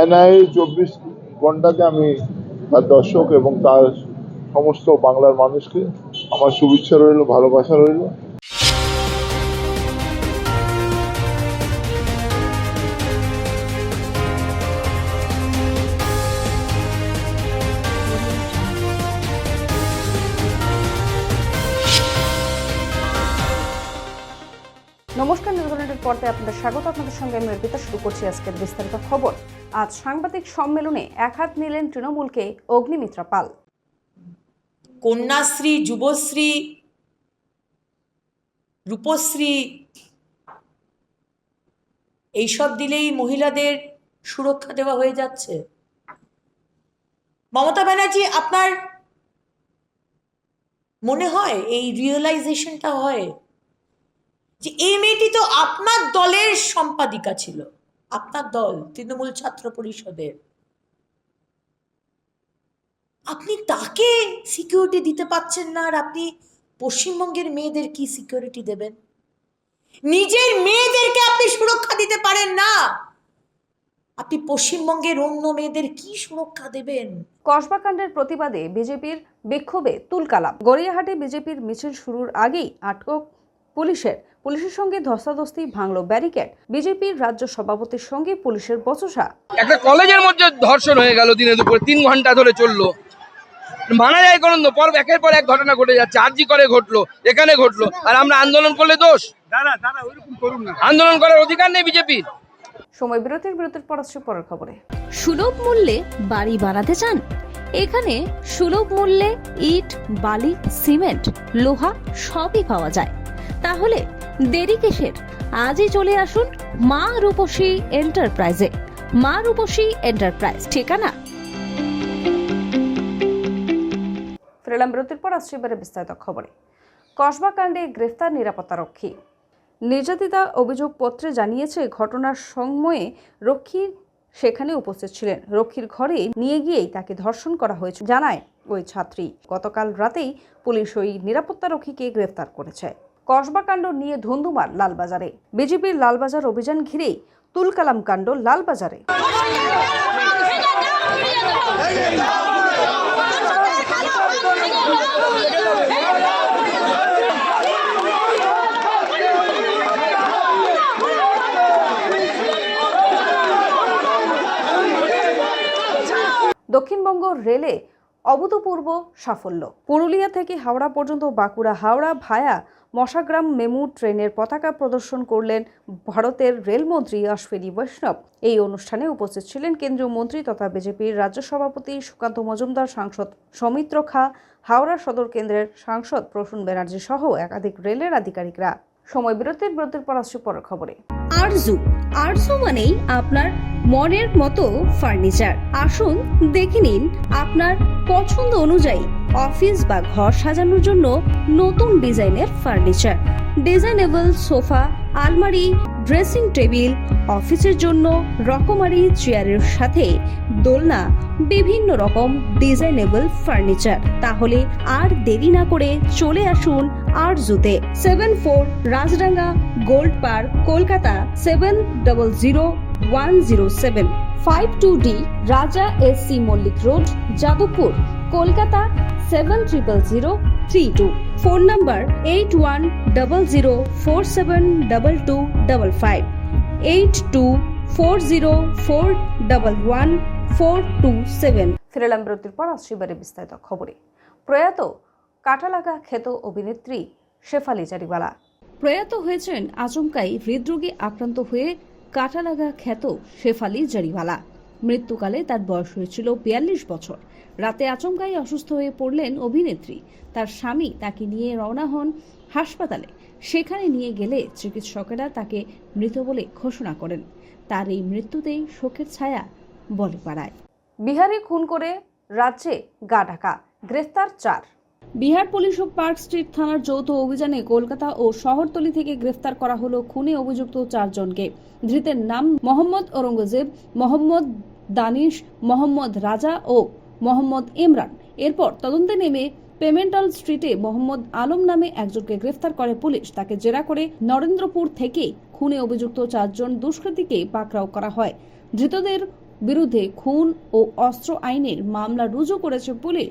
NI চব্বিশ ঘন্টাতে আমি তার দর্শক এবং তার সমস্ত বাংলার মানুষকে আমার শুভেচ্ছা রইল, ভালোবাসা রইল। নমস্কার নিউজিল্যান্ডের পর্দায় আপনাদের স্বাগত। আপনাদের সঙ্গে আমি অর্পিতা, শুরু করছি আজকের বিস্তারিত খবর। আজ সাংবাদিক সম্মেলনে এক হাত নিলেন তৃণমূলকে অগ্নিমিত্রা পাল। কন্যাশ্রী, যুবশ্রী, রূপশ্রী, এইসব দিলেই মহিলাদের সুরক্ষা দেওয়া হয়ে যাচ্ছে। মমতা ব্যানার্জি, আপনার মনে হয়, এই রিয়েলাইজেশনটা হয় যে, এই মেয়েটি তো আপনার দলের সম্পাদিকা ছিল। আপনার দল, তৃণমূল ছাত্র পরিষদের। আপনি তাকে সিকিউরিটি দিতে পাচ্ছেন না আর আপনি পশ্চিমবঙ্গের মেয়েদের কি সিকিউরিটি দেবেন? নিজের মেয়েদেরকে আপনি সুরক্ষা দিতে পারেন না। আপনি পশ্চিমবঙ্গের অন্য মেয়েদের কি সুরক্ষা দেবেন? কসবাকাণ্ডের প্রতিবাদে বিজেপির বিক্ষোভে তুলকালাম। গড়িয়াহাটে বিজেপির মিছিল শুরুর আগেই আটক পুলিশের পুলিশের সঙ্গে ধস্তাধস্তি ভাঙল ব্যারিকেড। বিজেপির রাজ্য সভাপতির সঙ্গে পুলিশের বচসা। একটা কলেজের মধ্যে ধর্ষণ হয়ে গেল দিনে দুপুরে তিন ঘণ্টা ধরে চলল। মানা যায় কোন পর একের পর এক ঘটনা ঘটে যাচ্ছে আরজি করে ঘটলো এখানে ঘটলো আর আমরা আন্দোলন করলে দোষ? আন্দোলন করার অধিকার নেই বিজেপির সময় বিরতির বিরতির পর আসছে পরের খবরে। সুলভ মূল্যে বাড়ি বানাতে চান? এখানে সুলভ মূল্যে ইট বালি সিমেন্ট লোহা সবই পাওয়া যায়। তাহলে দেরি কিসের? আজই চলে আসুন মা রূপসী এন্টারপ্রাইজে। মা রূপসী এন্টারপ্রাইজ, ঠিকানা? ফিরলাম বিরতির পর আসছে এবারে বিস্তারিত খবরে। কসবা কাণ্ডে গ্রেফতার নিরাপত্তারক্ষী। নির্যাতিতা অভিযোগ পত্রে জানিয়েছে, ঘটনার সময়ে রক্ষী সেখানে উপস্থিত ছিলেন। রক্ষীর ঘরে নিয়ে গিয়েই তাকে ধর্ষণ করা হয়েছে, জানায় ওই ছাত্রী। গতকাল রাতেই পুলিশ ওই নিরাপত্তারক্ষীকে গ্রেফতার করেছে। কসবা কাণ্ড নিয়ে ধুন্ধুমার লালবাজারে। বিজেপির লালবাজার অভিযান ঘিরেই তুলকালাম কাণ্ড লালবাজারে। দক্ষিণবঙ্গ রেলে অভূতপূর্ব সাফল্য। পুরুলিয়া থেকে হাওড়া পর্যন্ত বাঁকুড়া, হাওড়া ভায়া মশাগ্রাম মেমু ট্রেনের পতাকা প্রদর্শন করলেন ভারতের রেলমন্ত্রী অশ্বিনী বৈষ্ণব। এই অনুষ্ঠানে উপস্থিত ছিলেন কেন্দ্রীয় মন্ত্রী তথা বিজেপির রাজ্য সভাপতি সুকান্ত মজুমদার, সাংসদ সৌমিত্র খা, হাওড়া সদর কেন্দ্রের সাংসদ প্রসূন ব্যানার্জি সহ একাধিক রেলের আধিকারিকরা। সময় বিরতির বিরতির পর আসছে পরের খবরে। আরজু। আরজু মানেই আপনার মনের মতো ফার্নিচার। আসুন দেখে নিন আপনার পছন্দ অনুযায়ী অফিস বা ঘর সাজানোর জন্য নতুন ডিজাইনের ফার্নিচার। ডিজাইনেবল সোফা, আলমারি, ড্রেসিং টেবিল, অফিসের জন্য রকমারি চেয়ারের সাথে দোলনা, বিভিন্ন রকম ডিজাইনেবল ফার্নিচার। তাহলে আর দেরি না করে চলে আসুন আরজুতে। Seven four Rajdanga gold park Kolkata seven double zero one zero seven five two D Raja S C Mallick road Jadavpur Kolkata seven triple zero three two phone number eight one double zero four seven double two double five eight two four zero four double one four two seven ফিরেলাম বিরতির পর আসছে বিস্তারিত খবরে। প্রয়াত কাটালাগা খ্যাত অভিনেত্রী শেফালি জারিওয়ালা। প্রয়াত হয়েছেন আচমকাই হৃদরোগে আক্রান্ত হয়ে কাটালাগা খ্যাত শেফালি জারিওয়ালা মৃত্যুকালে তার বয়স হয়েছিল বিয়াল্লিশ বছর। রাতে আচমকাই অসুস্থ হয়ে পড়লেন অভিনেত্রী। তার স্বামী তাকে নিয়ে রওনা হন হাসপাতালে। সেখানে নিয়ে গেলে চিকিৎসকেরা তাকে মৃত বলে ঘোষণা করেন। তার এই মৃত্যুতেই শোকের ছায়া বলে পাড়ায়। বিহারে খুন করে রাজ্যে গা ঢাকা। গ্রেফতার চার। বিহার পুলিশ ও পার্ক স্ট্রিট থানার যৌথ অভিযানে কলকাতা ও শহরতলি থেকে গ্রেফতার করা হলো খুনে অভিযুক্ত চারজনকে। ধৃতের নাম মোহাম্মদ ঔরঙ্গজেব, মোহাম্মদ দানিশ, মোহাম্মদ রাজা ও মোহাম্মদ ইমরান। এরপর তদন্তে নেমে পেমেন্টাল স্ট্রিটে মোহাম্মদ আলম নামে একজনকে গ্রেফতার করে পুলিশ। তাকে জেরা করে নরেন্দ্রপুর থেকে খুনে অভিযুক্ত চারজন দুষ্কৃতীকে পাকড়াও করা হয়। ধৃতদের বিরুদ্ধে খুন ও অস্ত্র আইনের মামলা রুজু করেছে পুলিশ।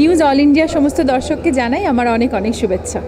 নিউজ অল ইন্ডিয়া সমস্ত দর্শককে জানাই আমার অনেক অনেক শুভেচ্ছা।